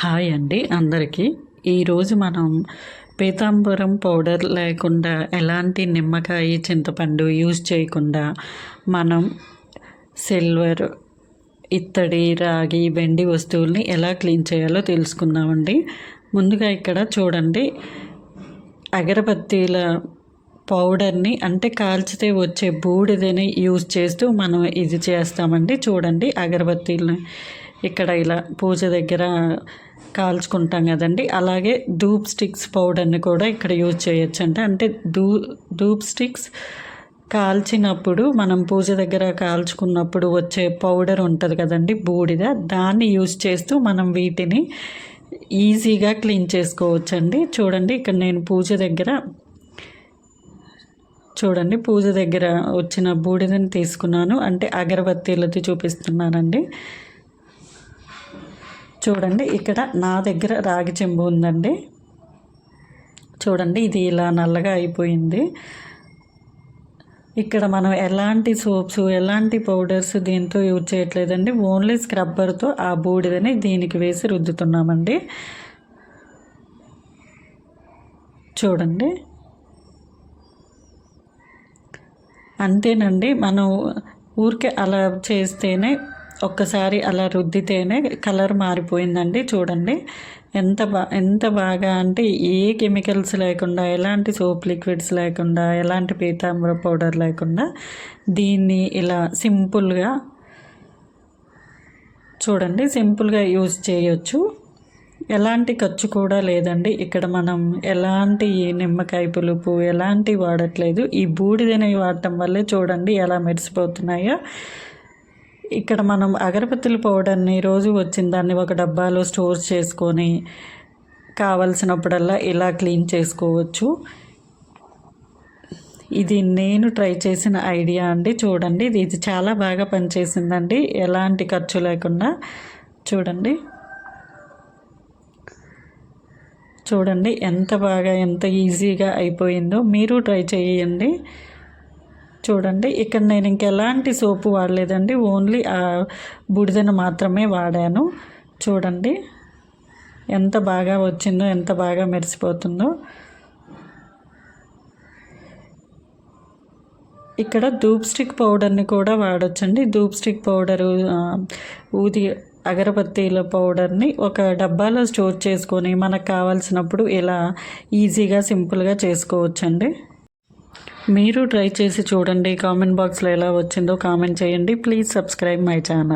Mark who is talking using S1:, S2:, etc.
S1: Hi అండి అందరికీ. ఈరోజు మనం పీతాంబరం పౌడర్ లేకుండా ఎలాంటి నిమ్మకాయ చింతపండు యూజ్ చేయకుండా మనం సిల్వర్ ఇత్తడి రాగి వెండి వస్తువుల్ని ఎలా క్లీన్ చేయాలో తెలుసుకుందామండి. ముందుగా ఇక్కడ చూడండి. అగరబత్తీల పౌడర్ని అంటే కాల్చితే వచ్చే బూడిదని యూజ్ చేస్తూ మనం ఇది చేస్తామండి. చూడండి అగరబత్తీలని ఇక్కడ ఇలా పూజ దగ్గర కాల్చుకుంటాం కదండి. అలాగే ధూప్ స్టిక్స్ పౌడర్ని కూడా ఇక్కడ యూజ్ చేయొచ్చు అంటే అంటే ధూ ధూప్ స్టిక్స్ కాల్చినప్పుడు మనం పూజ దగ్గర కాల్చుకున్నప్పుడు వచ్చే పౌడర్ ఉంటుంది కదండి బూడిద. దాన్ని యూజ్ చేస్తూ మనం వీటిని ఈజీగా క్లీన్ చేసుకోవచ్చండి. చూడండి ఇక్కడ నేను పూజ దగ్గర చూడండి పూజ దగ్గర వచ్చిన బూడిదని తీసుకున్నాను. అంటే అగరబత్తీలతో చూపిస్తున్నానండి. చూడండి ఇక్కడ నా దగ్గర రాగి చెంబు ఉందండి. చూడండి ఇది ఇలా నల్లగా అయిపోయింది. ఇక్కడ మనం ఎలాంటి సోప్స్ ఎలాంటి పౌడర్స్ దీంతో యూజ్ చేయట్లేదండి. ఓన్లీ స్క్రబ్బర్తో ఆ బూడిదని దీనికి వేసి రుద్దుతున్నామండి. చూడండి. అంతేనండి మనం ఊరికే అలా చేస్తేనే ఒక్కసారి అలా రుద్దితేనే కలర్ మారిపోయిందండి చూడండి. ఎంత బా ఎంత బాగా అంటే ఏ కెమికల్స్ లేకుండా ఎలాంటి సోప్ లిక్విడ్స్ లేకుండా ఎలాంటి పీతాంబర పౌడర్ లేకుండా దీన్ని ఇలా సింపుల్గా చూడండి సింపుల్గా యూజ్ చేయొచ్చు. ఎలాంటి ఖర్చు కూడా లేదండి. ఇక్కడ మనం ఎలాంటి నిమ్మకాయ పులుపు ఎలాంటి వాడట్లేదు. ఈ బూడిదనే వాడటం వల్లే చూడండి ఎలా మెరిసిపోతున్నాయో. ఇక్కడ మనం అగరబత్తుల పౌడర్ని రోజు వచ్చిన దాన్ని ఒక డబ్బాలో స్టోర్ చేసుకొని కావలసినప్పుడల్లా ఇలా క్లీన్ చేసుకోవచ్చు. ఇది నేను ట్రై చేసిన ఐడియా అండి. చూడండి ఇది చాలా బాగా పనిచేసిందండి. ఎలాంటి ఖర్చు లేకుండా చూడండి. చూడండి ఎంత బాగా ఎంత ఈజీగా అయిపోయిందో మీరు ట్రై చేయండి. చూడండి. ఇక్కడ నేను ఇంకెలాంటి సోపు వాడలేదండి. ఓన్లీ ఆ బుడిదను మాత్రమే వాడాను. చూడండి. ఎంత బాగా వచ్చిందో ఎంత బాగా మెరిసిపోతుందో. ఇక్కడ ధూప్ స్టిక్ పౌడర్ని కూడా వాడచ్చండి. ధూప్ స్టిక్ పౌడరు ఊది అగరబత్తీల పౌడర్ని ఒక డబ్బాలో స్టోర్ చేసుకొని మనకు కావాల్సినప్పుడు ఇలా ఈజీగా సింపుల్గా చేసుకోవచ్చండి. మీరు ట్రై చేసి చూడండి కామెంట్ బాక్స్లో ఎలా వచ్చిందో కామెంట్ చేయండి. Please subscribe my channel.